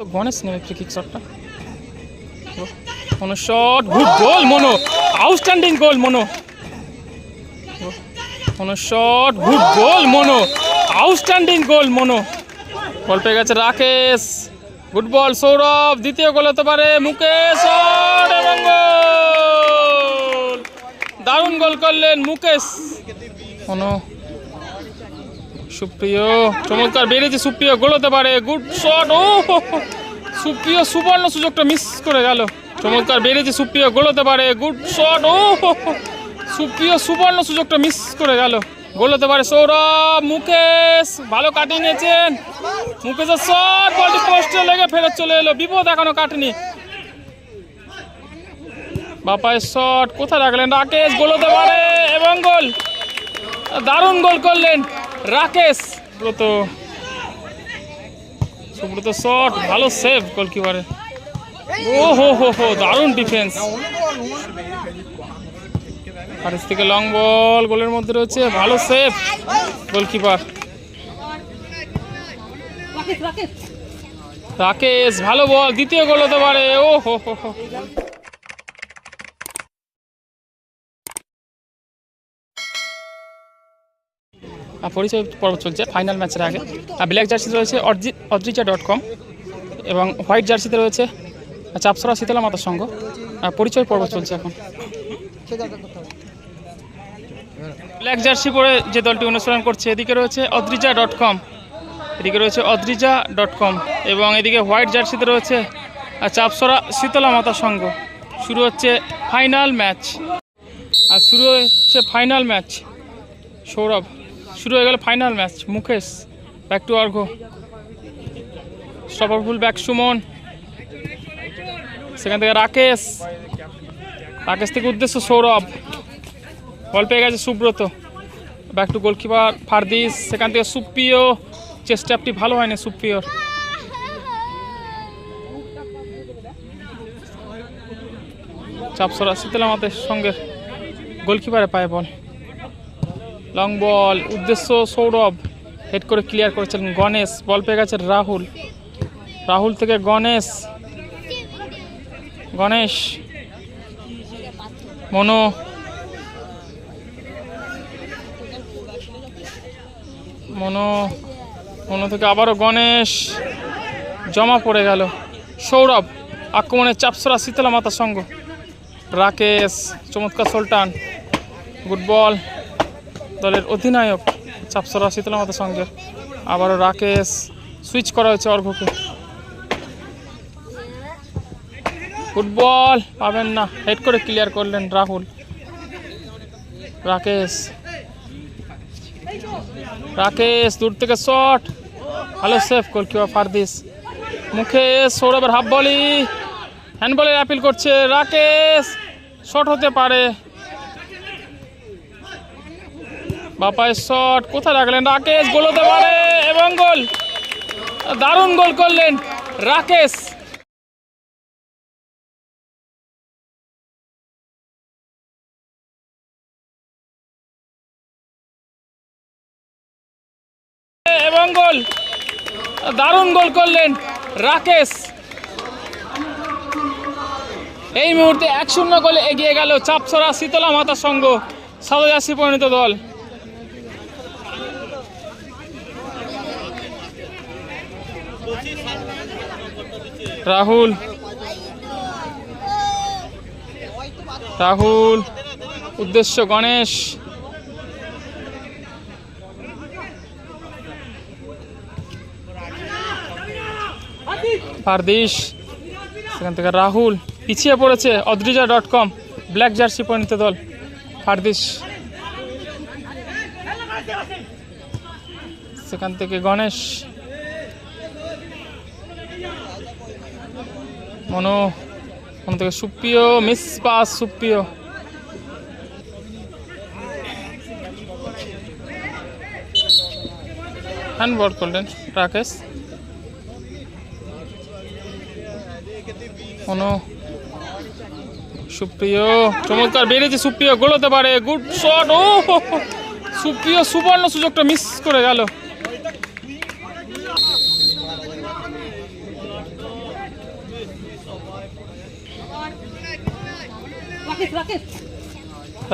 তো গণেশ নেবে free kick শটটা Mono shot, good goal, Mono. Outstanding goal, Mono. Mono shot, good goal, Mono. Outstanding goal, Mono. Ball পেয়ে গেছে Rakesh. Good ball, Sourav, দ্বিতীয় গোল হতে পারে মুকেশ এবং গোল। দারুণ গোল করলেন মুকেশ। মনো সুপ্রিয়, চমৎকার বেড়েছে সুপ্রিয়, গোলতে পারে গুড শট ও। সুপ্রিয় সুবর্ণ সুযোগটা মিস করে গেল। চমৎকার বেড়েছে সুপ্রিয়, গোলতে পারে গুড শট ও। সুপ্রিয় সুবর্ণ সুযোগটা মিস করে গেল। গোল হতে পারে সৌরভ, মুকেশ, ভালো কাটিয়ে নিয়েছেন। মুকেশের শট বলটি পোস্টে লেগে ফেরত চলে এলো, বিপদ এখনও কাটেনি। বাপায়ের শট কোথায় রাখলেন? রাকেশ গোল হতে পারে, এবং গোল দারুণ গোল করলেন। রাকেশ। ব্রত সুব্রত শট ভালো সেভ গোলকিপারে ও হো হো হো, দারুণ ডিফেন্স হারিস থেকে লং বল গোলের মধ্যে রয়েছে, ভালো সেভ গোলকিপার রাকেশ, ভালো বল দ্বিতীয় গোল হতে পারে। ও হো হো হো। পরিচয় পর্ব চলছে ফাইনাল ম্যাচের আগে। আর ব্ল্যাক জার্সিতে রয়েছে অদ্রিজা ডট কম এবং হোয়াইট জার্সিতে রয়েছে চাপসরা শীতলা মাতার সঙ্গ। আর পরিচয় পর্ব চলছে এখন। ব্ল্যাক জার্সি পরে যে দলটি অনুসরণ করছে, এদিকে রয়েছে অদ্রিজা ডট কম এদিকে রয়েছে অদ্রিজা ডট কম এবং এদিকে হোয়াইট জার্সিতে রয়েছে চাপসরা শীতলা মাতা সংঘ শুরু হচ্ছে ফাইনাল ম্যাচ আর শুরু হচ্ছে ফাইনাল ম্যাচ সৌরভ। শুরু হয়ে গেল final match Mukesh back to Argha stopper full back Suman. সেখান থেকে রাকেশ। রাকেশ থেকে উদ্দেশ্য সৌরভ। বল পেয়ে গেছে Subrata. Back to goalkeeper Fardis সেখান থেকে সুপ্রিয়। চেষ্টাপটি ভালো হয়নি সুপ্রিয়র। চাপসরা শীতলা আমাদের সঙ্গে গোলকিপারে পায় বল লং বল উদ্দেশ্য সৌরভ হেড করে ক্লিয়ার করেছিলেন গণেশ, বল পেয়ে গেছে রাহুল। রাহুল থেকে গণেশ। গণেশ। মনো। মনো। মনো থেকে আবারও গণেশ। জমা পড়ে গেল। সৌরভ, আক্রমণের চাপসরা শীতলা মাতার সঙ্গ। রাকেশ, চমৎকার সুলতান গুড বল দলের অধিনায়ক চাপসরা শীতলা মাতার সঙ্গে। আবারও রাকেশ সুইচ করা হয়েছে অর্ঘকে ফুটবল পাবেন না। হেড করে ক্লিয়ার করলেন রাহুল। রাকেশ। রাকেশ, দূর থেকে শট ভালো সেফ গোলকিপার ফারদিস। মুখে সৌরভের হাফ বলি হ্যান্ডবলের অ্যাপিল করছে রাকেশ। শট হতে পারে। বাপায়ের শট। কোথায় রাখলেন? রাকেশ গোল হতে পারে, এবং গোল। দারুণ গোল করলেন রাকেশ। এবং গোল। দারুণ গোল করলেন রাকেশ। এই মুহূর্তে এক শূন্য গোলে এগিয়ে গেল চাপছড়া শীতলা মাতার সঙ্গ সাদাজাসি পরিণত দল। রাহুল। রাহুল। উদ্দেশ্য গণেশ। পারদিশ। সেখান থেকে রাহুল। পিছিয়ে পড়েছে Adrija dot com, black jersey পরিণত দল। ফারদিশ সেখান থেকে গণেশ। মনো ওখান থেকে সুপ্রিয়, মিস পাস সুপ্রিয়। হ্যান্ডবল করলেন, রাকেশ। মনো, সুপ্রিয়, চমৎকার বেড়েছে সুপ্রিয়, গোল হতে পারে, গুড শট ও। সুপ্রিয় সুবর্ণ সুযোগটা মিস করে গেল।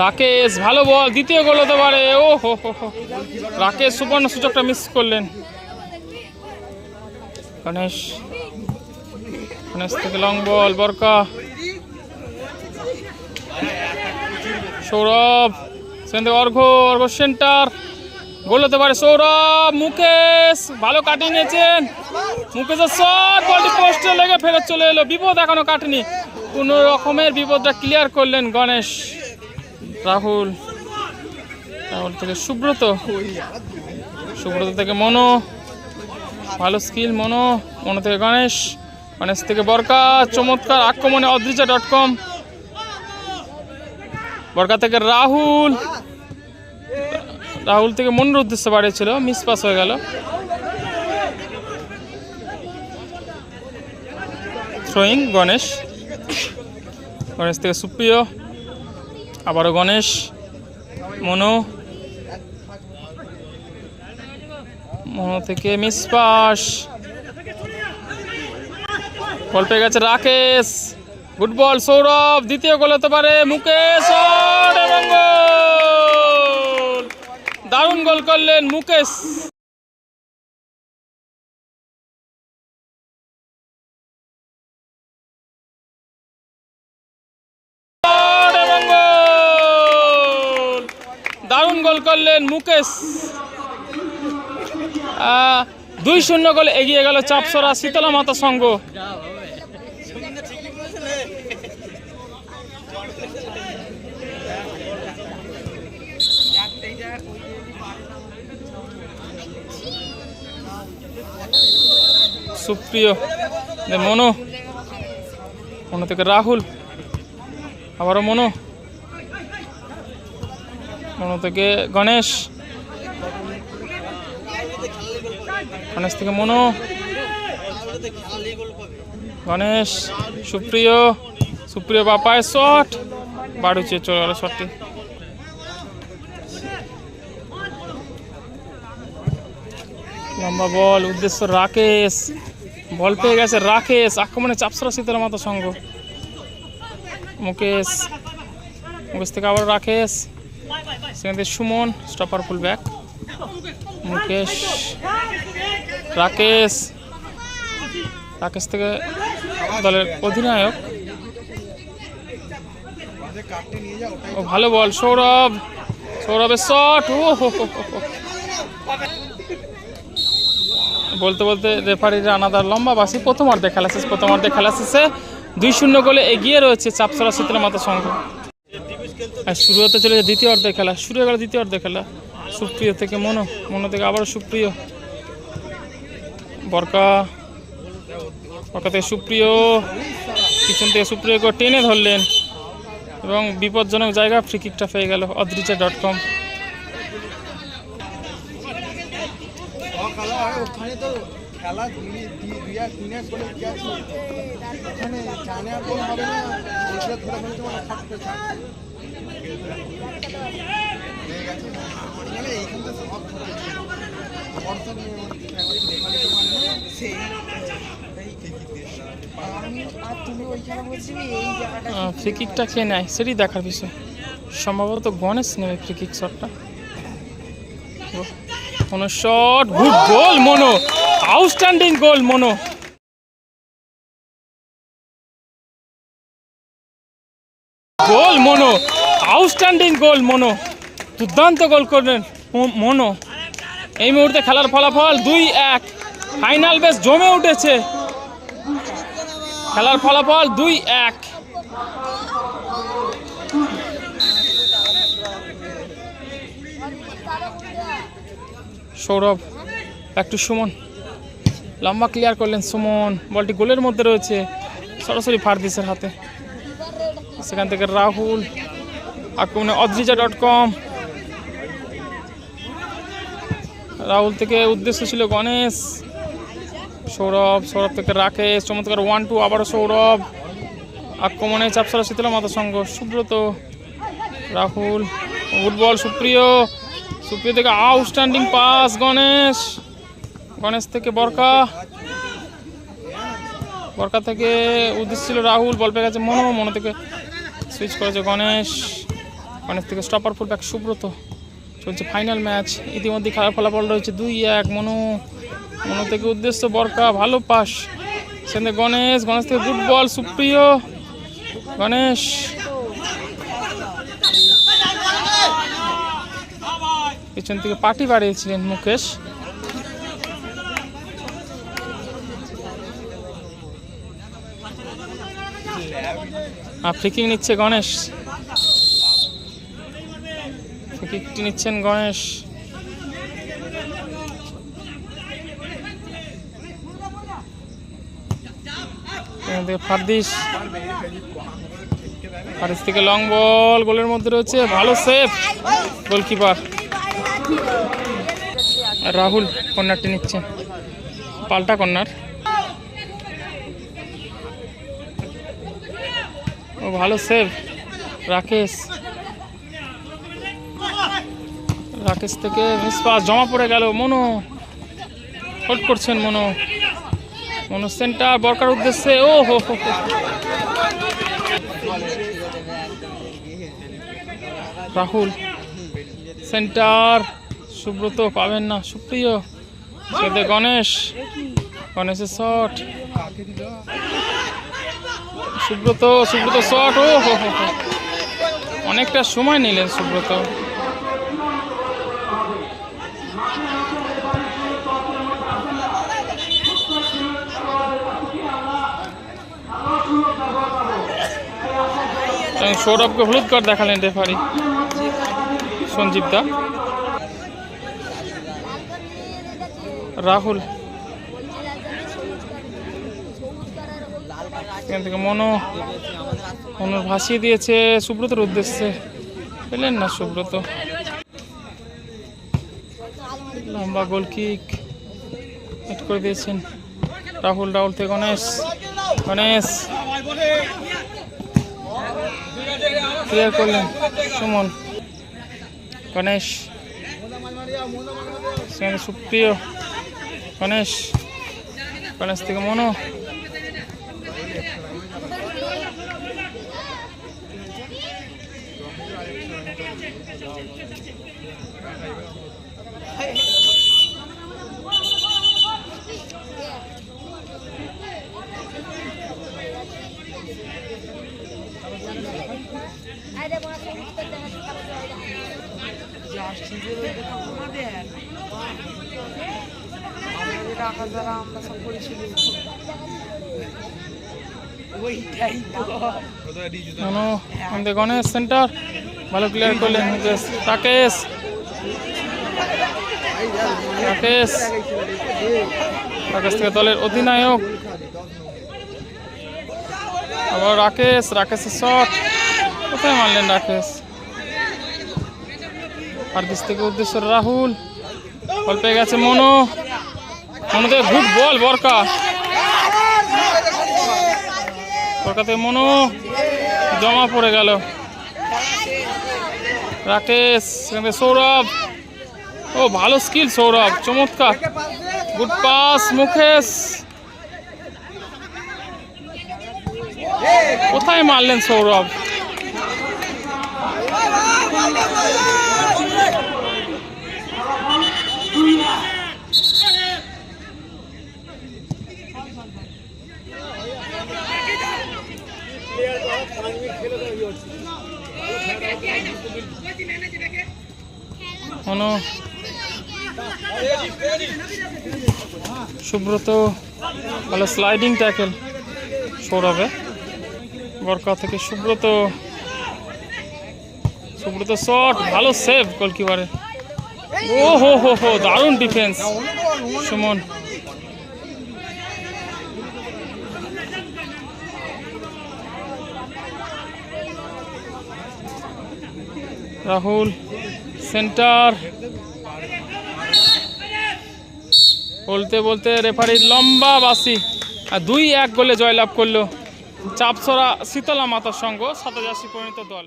রাকেশ? ভালো বল, দ্বিতীয় গোল হতে পারে। ও, হো রাকেশ সুবর্ণ সুযোগটা মিস করলেন। গণেশ গণেশ থেকে লং বল বরকা। সৌরভ, সেখান থেকে অর্ঘ অর্ঘ সেন্টার গোল হতে পারে সৌরভ, মুকেশ, ভালো কাটিয়ে নিয়েছেন। মুকেশের শট বলটি পোস্টে লেগে ফেরত চলে এলো। বিপদ এখনও কাটেনি। কোনো রকমের বিপদটা ক্লিয়ার করলেন গণেশ, রাহুল রাহুল থেকে সুব্রত সুব্রত থেকে মনো, ভালো স্কিল মনো মনো থেকে গণেশ গণেশ থেকে বরকা, চমৎকার আক্রমণে অদ্রিজা ডট কম বরকা থেকে রাহুল রাহুল থেকে মনের উদ্দেশ্যে বাড়িয়েছিল মিস পাস হয়ে গেল। থ্রোয়িং গণেশ। গণেশ থেকে সুপ্রিয়, আবারও গণেশ, মনো মনো থেকে মিস পাস। বল পেয়ে গেছে রাকেশ। গুড বল সৌরভ, দ্বিতীয় গোল হতে পারে মুকেশ দারুণ গোল করলেন মুকেশ শট এবং গোল দারুণ গোল করলেন মুকেশ। দুই শূন্য গোলে এগিয়ে গেল চাপসরা শীতলা মাতা সংঘ। সুপ্রিয় মনো মনো থেকে রাহুল, আবারও মনো। মনো থেকে গণেশ। গণেশ থেকে মনো। গণেশ, সুপ্রিয়। সুপ্রিয় বাপায় শট। বাড়ুচে চলে গেল শটটি। লম্বা বল, উদ্দেশ্য রাকেশ। বল পেয়ে গেছে রাকেশ, আক্রমণে চাপসরা শীতলা মাতা সঙ্গ। মুকেশ মুকেশ থেকে আবার রাকেশ। সেখান থেকে Suman stopper full back Mukesh, Rakesh. Rakesh থেকে দলের অধিনায়ক। ও ভালো বল, সৌরভ। সৌরভের শট ও। বলতে বলতে রেফারির আনাদার লম্বা বাসি প্রথম অর্ধে খেলা শেষ, প্রথম অর্ধে খেলা শেষে দুই শূন্য গোলে এগিয়ে রয়েছে চাপসরা শীতলা মাতা সংঘ। আর শুরু হতে চলেছে দ্বিতীয় অর্ধে খেলা। শুরু হয়ে গেল দ্বিতীয় অর্ধে খেলা। সুপ্রিয় থেকে মনো মনো থেকে আবারও সুপ্রিয়। বরকা বরকা থেকে সুপ্রিয়। পিছন থেকে সুপ্রিয়কে টেনে ধরলেন। এবং বিপজ্জনক জায়গা ফ্রি কিকটা পেয়ে গেল অদ্রিজা ডট কম খেলা দুই দুই- দুই এক তিন এক বলে কি আছে ওখানে জানে আর কোনো হবে না। ধরে ফেলতে মানে থাকতে মানে এইখানটা সব মানে সেই। ফ্রি কিকটা খেয়ে নেয়? সেটাই দেখার বিষয়। সম্ভবত গণেশ নেবে ফ্রি কিক শটটা কোনো shot good goal Mono outstanding goal Mono goal Mono outstanding goal Mono দুর্দান্ত গোল করলেন মনো এই মুহূর্তে খেলার ফলাফল দুই এক। ফাইনাল বেশ জমে উঠেছে। খেলার ফলাফল দুই এক। সৌরভ, একটু সুমন। লম্বা ক্লিয়ার করলেন সুমন। বলটি গোলের মধ্যে রয়েছে। সরাসরি ফারদিসের হাতে। সেখান থেকে রাহুল, আক্রমণে অদ্রিজা ডট কম রাহুল থেকে উদ্দেশ্য ছিল গণেশ। সৌরভ সৌরভ থেকে রাকেশ। চমৎকার ওয়ান টু আবারও সৌরভ। আক্রমণে চাপসারা শীতলা মাতা সংঘ। সুব্রত, রাহুল। ফুটবল সুপ্রিয়। সুপ্রিয় থেকে আউটস্ট্যান্ডিং পাস গণেশ। গণেশ থেকে বরকা। বরকা থেকে উদ্দেশ্য ছিল রাহুল বল পেয়ে গেছে মনো। মনো থেকে সুইচ করেছে গণেশ। গণেশ থেকে স্টপার ফুল ব্যাক সুব্রত। চলছে ফাইনাল ম্যাচ ইতিমধ্যে খেলার ফলাফল রয়েছে দুই এক, মনো। মনো থেকে উদ্দেশ্য বরকা, ভালো পাস সেখানে গণেশ গণেশ থেকে গুড সুপ্রিয়। গণেশ। পিছন থেকে পার্টি বাড়িয়েছিলেন মুকেশ। ফ্রিকিং নিচ্ছে গণেশ। ফ্রিকিংটি নিচ্ছেন গণেশ। ফারদিস ফারদিস থেকে লং বল, গোলের মধ্যে রয়েছে, ভালো সেফ গোলকিপার। রাহুল কর্নারটি নিচ্ছে। পাল্টা কর্নার ও ভালো সেভ রাকেশ। রাকেশ থেকে মিস পাস জমা পড়ে গেল মনো। হোল্ড করছেন মনো। মনো সেন্টার বরকার উদ্দেশ্যে, ও হো হো। রাহুল সেন্টার সুব্রত পাবেন না, সুপ্রিয়। সেতে গণেশ। গণেশের শট। সুব্রত সুব্রত শট, ও। অনেকটা সময় নিলেন সুব্রত। সৌরভকে হলুদ কার্ড দেখালেন রেফারি। সঞ্জীব দা। রাহুল। এখান থেকে মনো। মনোর ভাসিয়ে দিয়েছে সুব্রতর উদ্দেশ্যে। পেলেন না সুব্রত। লম্বা গোল কিক করে দিয়েছেন রাহুল রাহুল থেকে গণেশ। গণেশ। ক্লিয়ার করলেন সুমন। গণেশ। সুপ্রিয়। গণেশ গণেশ থেকে মনো জার্সিদের ওইটা তো আমাদের আমাদের রাখা যারা আমরা সব করেছিল ওইটাই তো মনো গণেশ সেন্টার ভালো ক্লিয়ার করলেন রাকেশ রাকেশ রাকেশ থেকে দলের অধিনায়ক আবার রাকেশ রাকেশের শট কোথায় মারলেন রাকেশ হারদিস থেকে উদ্দেশ্য রাহুল বল পেয়ে গেছে মনো মনো গুড বল, বরকা। বরকাতে মনো জমা পড়ে গেল। রাকেশ সৌরভ। ও, ভালো স্কিল সৌরভ, চমৎকার। Good pass Mukesh. কোথায় মারলেন সৌরভ? মনো সুব্রত ভালো স্লাইডিং ট্যাকেল সৌরভে। বরকা থেকে সুব্রত। সুব্রত শট ভালো সেভ গোলকিপারে ও হো হো হো, দারুণ ডিফেন্স সুমন। রাহুল। সেন্টার। বলতে বলতে রেফারি লম্বা বাসি আর দুই এক গোলে জয়লাভ করল চাপসরা শীতলা মাতার সঙ্গ সাতাশি পরিণত দল।